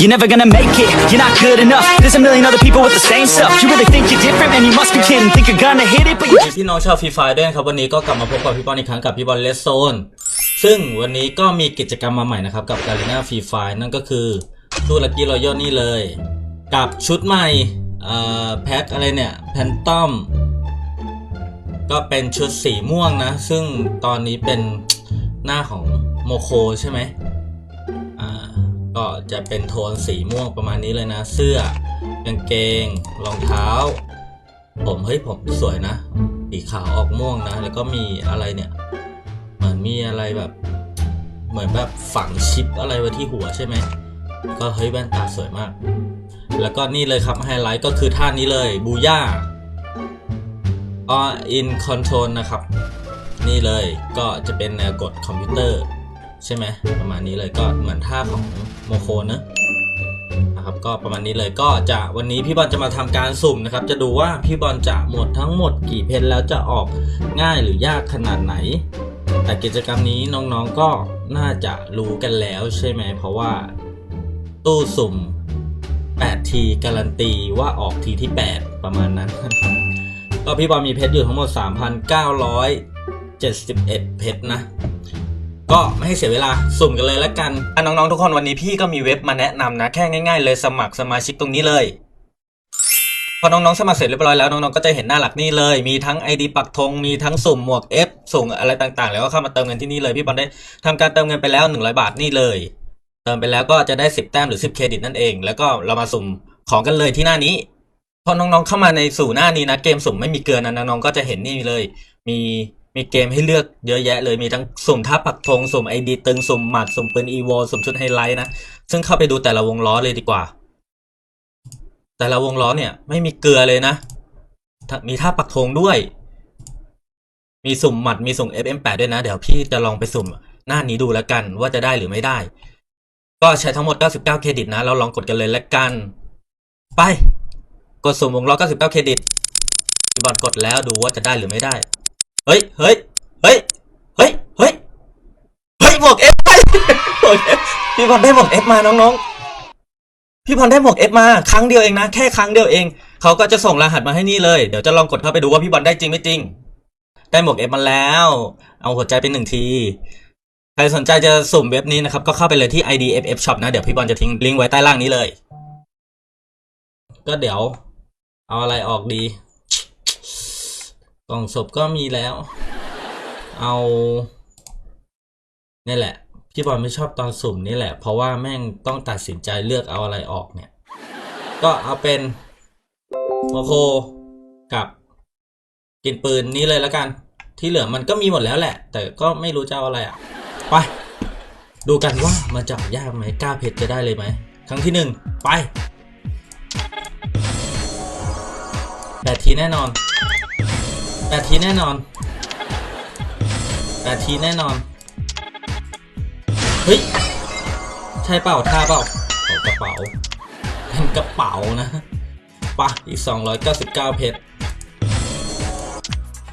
You're never gonna make it, you're not good enough There's a million other people with the same stuff You really think you're different, man, you must be kidding Think you're gonna hit it, but you มีพี่น้องชาวฟรีไฟด้วยนะครับ วันนี้ก็กลับมาพบกับพี่บอลอีกครั้งกับพี่บอลเลสโซน ซึ่งวันนี้ก็มีกิจกรรมมาใหม่นะครับ กับการ e นาฟรีไฟนั่นก็คือตู้ลักกี้รอยัลนี่เลย กับชุดใหม่เอ่อแพ็คอะไรเนี่ยแพนตอมก็เป็นชุดสีม่วงนะ ซึ่งตอนนี้เป็นหน้าของโมโคใช่ไหม ก็จะเป็นโทนสีม่วงประมาณนี้เลยนะ เสื้อกางเกง รองเท้า ผมเฮ้ยผมสวยนะ สีขาวออกม่วงนะ แล้วก็มีอะไรเนี่ย เหมือนมีอะไรแบบ เหมือนแบบฝังชิปอะไรไว้ที่หัวใช่ไหม ก็เฮ้ยแว่นตาสวยมาก แล้วก็นี่เลยครับไฮไลท์ก็คือท่านี้เลยบูย่า All in Control นะครับ นี่เลยก็จะเป็นแนวกดคอมพิวเตอร์ ใช่ไหมประมาณนี้เลยก็เหมือนท่าของโมโคเนอะนะครับก็ประมาณนี้เลยก็จะวันนี้พี่บอลจะมาทำการสุ่มนะครับ จะดูว่าพี่บอลจะหมดทั้งหมดกี่เพนแล้วจะออกง่ายหรือยากขนาดไหน แต่กิจกรรมนี้น้องๆก็น่าจะรู้กันแล้วใช่ไหมเพราะว่าตู้สุ่ม 8 ทีการันตีว่าออกทีที่ 8 ประมาณนั้น ก็พี่บอลมีเพชรอยู่ทั้งหมด 3,971 เพชรนะ ก็ไม่ให้เสียเวลาสุ่มกันเลยแล้วกันอะน้องๆทุกคนวันนี้พี่ก็มีเว็บมาแนะนำนะแค่ง่ายๆเลยสมัครสมาชิกตรงนี้เลยพอน้องๆสมัครเสร็จเรียบร้อยแล้วน้องๆก็จะเห็นหน้าหลักนี่เลย มีทั้ง ID ปักธงมีทั้งสุ่มหมวก F สุ่มอะไรต่างๆ แล้วก็เข้ามาเติมเงินที่นี่เลยพี่บอลได้ทำการเติมเงินไปแล้ว 100 บาทนี่เลย เติมไปแล้วก็จะได้ 10 แต้มหรือ 10 เครดิตนั่นเอง แล้วก็เรามาสุ่มของกันเลยที่หน้านี้ พอน้องๆเข้ามาในสู่หน้านี้นะเกมสุ่มไม่มีเกินนะน้องๆก็จะเห็นนี่เลย มี มีเกมให้เลือกเยอะแยะเลยมีทั้งสุ่มท่าปักธงสุ่มไอดีตึงสุ่มหมัดสุ่มปืนอีโวสุ่มชุดไฮไลท์นะ ซึ่งเข้าไปดูแต่ละวงล้อเลยดีกว่า แต่ละวงล้อเนี่ยไม่มีเกลือเลยนะ มีท่าปักธงด้วย มีสุ่มหมัดมีสุ่ม FM8 ด้วยนะ เดี๋ยวพี่จะลองไปสุ่มหน้านี้ดูแล้วกันว่าจะได้หรือไม่ได้ ก็ใช้ทั้งหมด 99 เครดิตนะ เราลองกดกันเลยแล้วกัน ไป กดสุ่มวงล้อ 99 เครดิตบอลกดแล้วดูว่าจะได้หรือไม่ได้ ฮ้ย เฮ้ย เฮ้ย เฮ้ย เฮ้ย เฮ้ยหมวกเอฟไปหมวก F พี่บอลได้หมวกเอฟมาน้องๆ พี่บอลได้หมวกเอฟมาครั้งเดียวเองนะ แค่ครั้งเดียวเอง เขาก็จะส่งรหัสมาให้นี่เลย เดี๋ยวจะลองกดเข้าไปดูว่าพี่บอลได้จริงไม่จริง ได้หมวกเอฟมาแล้ว เอาหัวใจเป็นหนึ่งที ใครสนใจจะสุ่มเว็บนี้นะครับ ก็เข้าไปเลยที่ IDFF Shop นะ เดี๋ยวพี่บอลจะทิ้งลิงก์ไว้ใต้ล่างนี้เลย ก็เดี๋ยว เอาอะไรออกดี กล่องศพก็มีแล้ว เอานี่แหละ พี่บอลไม่ชอบตอนสุ่มนี่แหละ เพราะว่าแม่งต้องตัดสินใจเลือกเอาอะไรออกเนี่ย ก็เอาเป็นโมโคกับกินปืนนี้เลยแล้วกัน ที่เหลือมันก็มีหมดแล้วแหละ แต่ก็ไม่รู้จะเอาอะไรอะ ไป ดูกันว่ามันจะยากไหมกล้าเพชรจะได้เลยไหม ครั้งที่หนึ่งไปแปดทีแน่นอน แปดทีแน่นอนแปดทีแน่นอน เฮ้ย ใช่เปล่าท่าเปล่ากระเป๋า เป็นกระเป๋านะปะอีก 299 เพชร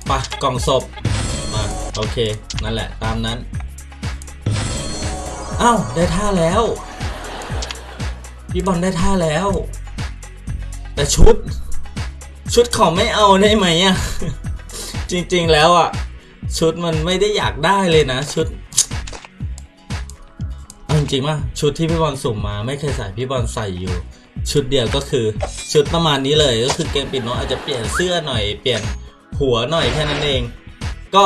ปะกล่องศพ มา โอเค นั่นแหละ ตามนั้น อ้าว ได้ท่าแล้ว พี่บอลได้ท่าแล้ว แต่ชุด ชุดเขาไม่เอาได้ไหมอะ จริงๆแล้วอะชุดมันไม่ได้อยากได้เลยนะ ชุดจริงๆว่าชุดที่พี่บอลสุ่มมาไม่เคยใส่พี่บอลใส่อยู่ ชุดเดียวก็คือชุดประมาณนี้เลยก็คือเกมปิดเนาะอาจจะเปลี่ยนเสื้อหน่อยเปลี่ยนหัวหน่อยแค่นั้นเอง ก็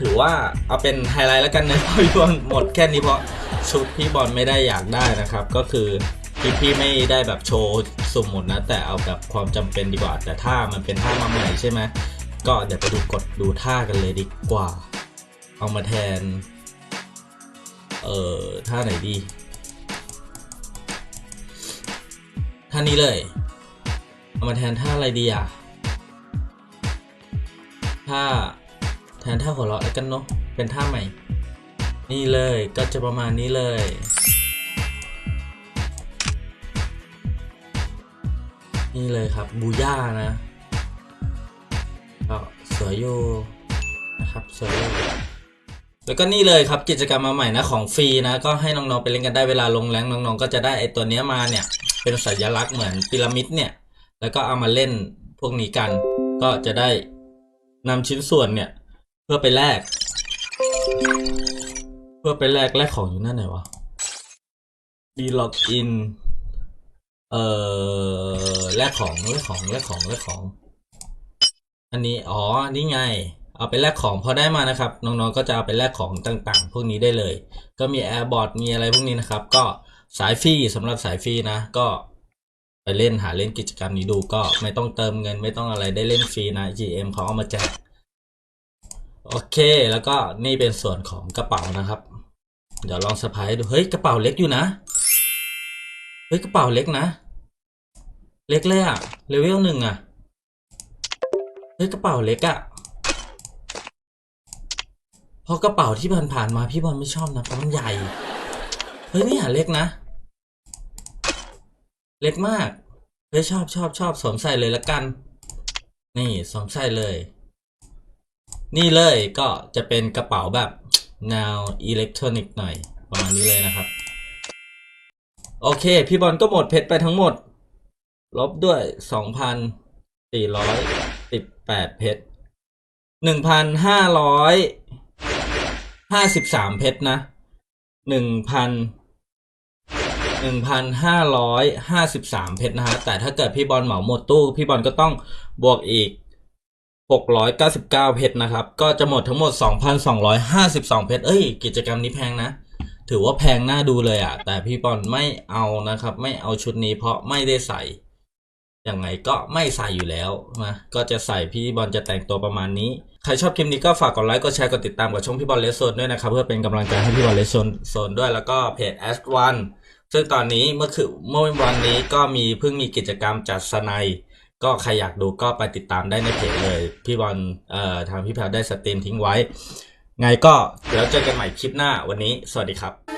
ถือว่าเอาเป็นไฮไลท์แล้วกันนะเพราะพี่บอลหมดแค่นี้เพราะชุดพี่บอลไม่ได้อยากได้นะครับ ก็คือพี่พี่ไม่ได้แบบโชว์สุ่มหมดนะ แต่เอาแบบความจำเป็นดีกว่า แต่ถ้ามันเป็นท่ามาใหม่ใช่ไหม ก็เดี๋ยวไปดูกดดูท่ากันเลยดีกว่า เอามาแทน เอ่อ ท่าไหนดี ท่านี้เลย เอามาแทนท่าอะไรดีอะ ท่าแทนท่าหัวเราะแล้วกันเนาะ เป็นท่าใหม่ นี่เลยก็จะประมาณนี้เลยนี่เลยครับบูย่านะ ก็สวยอยู่นะครับสวยอยู่แล้วก็นี่เลยครับกิจกรรมมาใหม่นะของฟรีนะก็ให้น้องๆไปเล่นกันได้เวลาลงแรงน้องๆก็จะได้ไอตัวเนี้ยมาเนี่ยเป็นสัญลักษณ์เหมือนพีระมิดเนี่ยแล้วก็เอามาเล่นพวกนี้กัน ก็จะได้นำชิ้นส่วนเนี่ยเพื่อไปแลกเพื่อไปแลกแลกของอยู่นั่นไหนวะดีล็อกอินเอ่อแลกของแลกของแลกของแลกของ อันนี้อ๋อนี่ไง เอาไปแลกของพอได้มานะครับ น้องๆก็จะเอาไปแลกของต่างๆ พวกนี้ได้เลย ก็มี Airbot มีอะไรพวกนี้นะครับ ก็สายฟรีสำหรับสายฟรีนะ ก็ไปเล่นหาเล่นกิจกรรมนี้ดูก็ไม่ต้องเติมเงินไม่ต้องอะไรได้เล่นฟรีนะ GM เขาเอามาแจกโอเค แล้วก็นี่เป็นส่วนของกระเป๋านะครับ เดี๋ยวลองสะพายดู เฮ้ย กระเป๋าเล็กอยู่นะ เฮ้ย กระเป๋าเล็กนะ เล็กเลยอะเลเวลหนึ่งอะ ฮ้ยกระเป๋าเล็กอะเพราะกระเป๋าที่ผ่านๆมาพี่บอลไม่ชอบนะเพราะมันใหญ่ เฮ้ยนี่ยเล็กนะ เล็กมาก เฮ้ยชอบชอบชอบสวมใส่เลยละกัน นี่สวมใส่เลย นี่เลยก็จะเป็นกระเป๋าแบบแนวอิเล็กทรอนิกส์หน่อยประมาณนี้เลยนะครับ โอเค พี่บอลก็หมดเพชรไปทั้งหมด ลบด้วยสองพันสี่ร้อย สิบแปดเพชรหนึ่งพันห้าร้อยห้าสิบสามเพชรนะหนึ่งพันหนึ่งพันห้าร้อยห้าสิบสามเพชรนะฮะ แต่ถ้าเกิดพี่บอลเหมาหมดตู้ พี่บอลก็ต้องบวกอีกหกร้อยเก้าสิบเก้าเพชรนะครับ ก็จะหมดทั้งหมดสองพันสองร้อยห้าสิบสองเพชร เอ้ย กิจกรรมนี้แพงนะ ถือว่าแพงน่าดูเลยอะแต่พี่บอลไม่เอานะครับ ไม่เอาชุดนี้เพราะไม่ได้ใส่ ยังไงก็ไม่ใส่อยู่แล้วนะก็จะใส่พี่บอลจะแต่งตัวประมาณนี้ ใครชอบคลิปนี้ก็ฝากกดไลค์กดแชร์กดติดตามกับช่องพี่บอลเลสโซนด้วยนะครับ เพื่อเป็นกำลังใจให้พี่บอลเลสโซนโซนด้วยแล้วก็เพจ a s t One ซึ่งตอนนี้เมื่อคือเมื่อวันนี้ก็มีเพิ่งมีกิจกรรมจัดสนัยก็ใครอยากดูก็ไปติดตามได้ในเพจเลย พี่บอลเอ่อทางพี่แพรวได้สตรีมทิ้งไว้ ไงก็เดี๋ยวเจอกันใหม่คลิปหน้าวันนี้ สวัสดีครับ